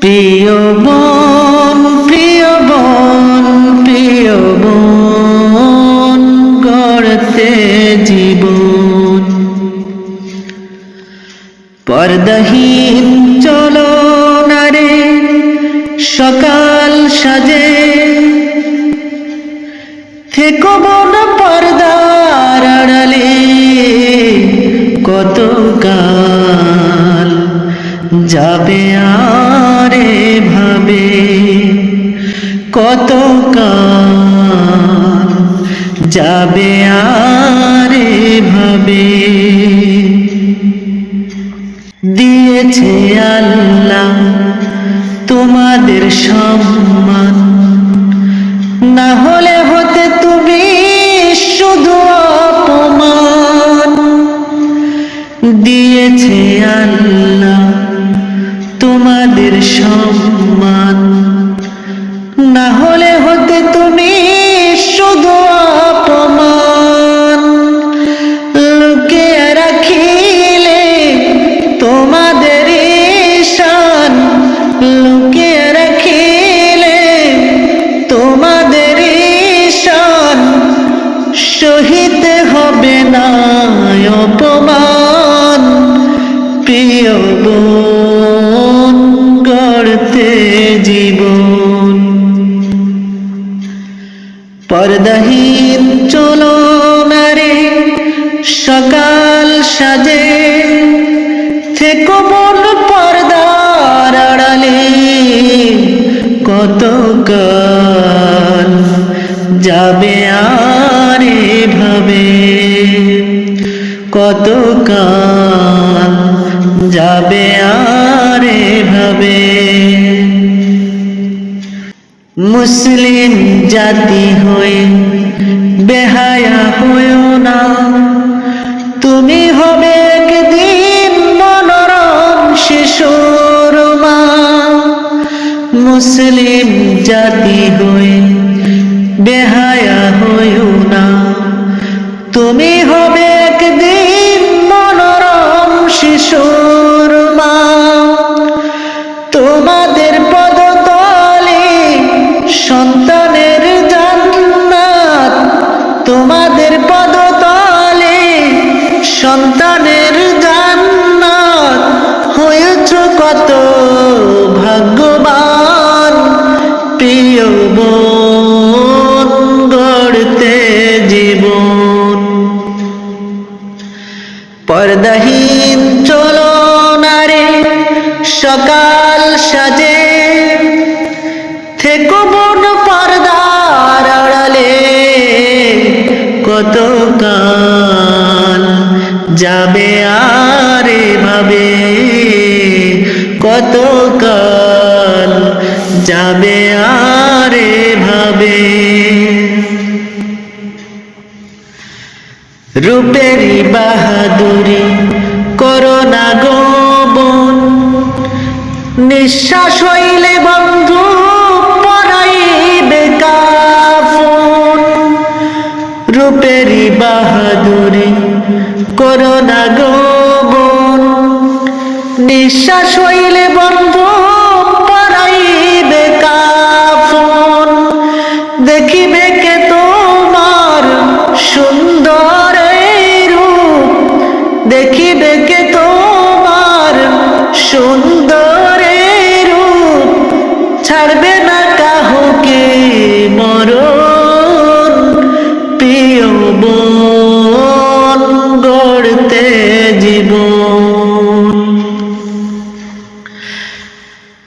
প্রিয় বোন প্রিয় বোন প্রিয় বোন, গড়তে জীবন। পর্দাহীন চলো নারে সকাল সাজে। থেকো বোন পর্দার আড়ালে, কত কাল যাবে আরে ভাবে কত কাল যাবে আরে ভাবে। দিয়েছে আল্লাহ তোমাদের সম্মান। না হলে হতে তুমি শুধু অপমান। দিয়েছে আল্লাহ সম্মান। না হলে হতে তুমি শুধু অপমান। লুকে রাখিলে তোমাদের ঈশান। লুকে রাখিলে তোমাদের ঈশান। সহিতে হবে না অপমান। প্রিয় পর্দাহীন চলো নারে, সকাল সাজে। থেকো মন পর্দার আড়ালে কত কাল যাবে আরে ভাবে কত কাল যাবে আরে ভাবে মুসলিম জাতি হয়ে বেহায়া হয়েও না। তুমি হবে একদিন মনোরম শিশুর মা। মুসলিম জাতি হয়ে বেহায়া হয়েও না। তুমি হবে একদিন সকাল সাজে থেকো বোন পর্দার আড়ালে। কত কাল যাবে আরে ভাবে কত কাল যাবে আরে ভাবে রূপেরই বাহাদুরি করোনা গোবন নিঃশ্বাস হইলে বন্ধু, পরাইবে কাফন। রূপেরই বাহাদুরি করোনা গোবন নিঃশ্বাস হইলে বন্ধু, পরাইবে কাফন। দেখিবে কে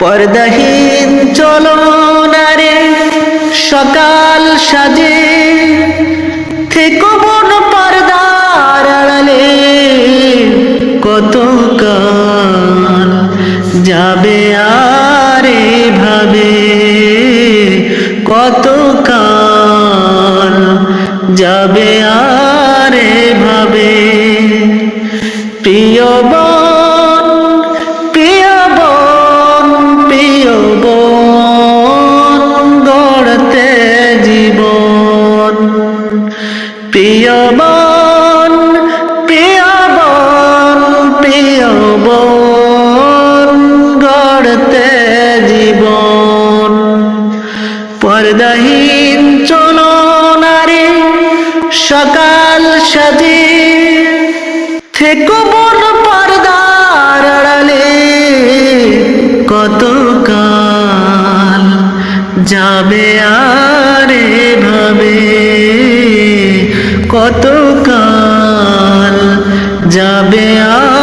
পর্দাহীন চলো নারে সকাল সাজে। থেকো বোন পর্দার আড়ালে, কত কাল যাবে আরে ভাবে কত কাল যাবে আরে ভাবে প্রিয় প্রিয়বন প্রিয়বন প্রিয়বন গড়তে জীবন। পর্দাহীন চল নারে, সকাল সাজে। থেকো বন পর্দার কত কাল যাবে আর কত কাল যাবে আর